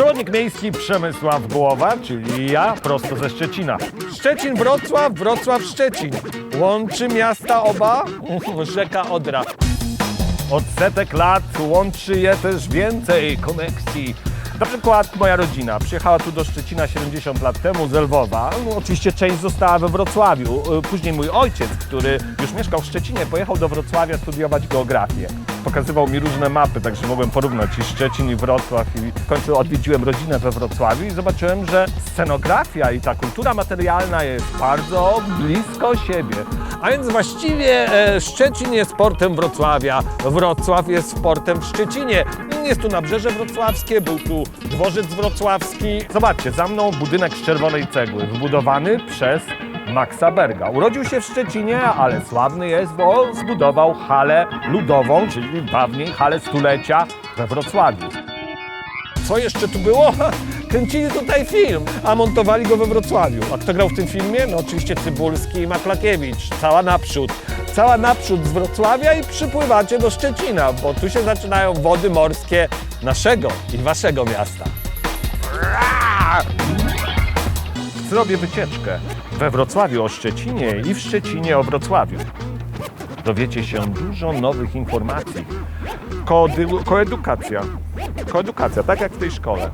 Przewodnik miejski Przemysław Głowa, czyli ja, prosto ze Szczecina. Szczecin, Wrocław, Wrocław, Szczecin. Łączy miasta oba rzeka Odra. Od setek lat łączy je też więcej koneksji. Na przykład moja rodzina przyjechała tu do Szczecina 70 lat temu z Lwowa. No, oczywiście część została we Wrocławiu. Y, Później mój ojciec, który już mieszkał w Szczecinie, pojechał do Wrocławia studiować geografię. Pokazywał mi różne mapy, także mogłem porównać i Szczecin i Wrocław i w końcu odwiedziłem rodzinę we Wrocławiu i zobaczyłem, że scenografia i ta kultura materialna jest bardzo blisko siebie. A więc właściwie e, Szczecin jest portem Wrocławia, Wrocław jest portem w Szczecinie. Jest tu nabrzeże wrocławskie, był tu dworzec wrocławski. Zobaczcie, za mną budynek z czerwonej cegły, wybudowany przez Maxa Berga. Urodził się w Szczecinie, ale sławny jest, bo zbudował halę ludową, czyli dawniej halę stulecia we Wrocławiu. Co jeszcze tu było? Kręcili tutaj film, a montowali go we Wrocławiu. A kto grał w tym filmie? No oczywiście Cybulski i Maklakiewicz. Cała naprzód. Cała naprzód z Wrocławia i przypływacie do Szczecina, bo tu się zaczynają wody morskie naszego i waszego miasta. Zrobię wycieczkę we Wrocławiu o Szczecinie i w Szczecinie o Wrocławiu. Dowiecie się dużo nowych informacji. Koedukacja. Koedukacja, tak jak w tej szkole.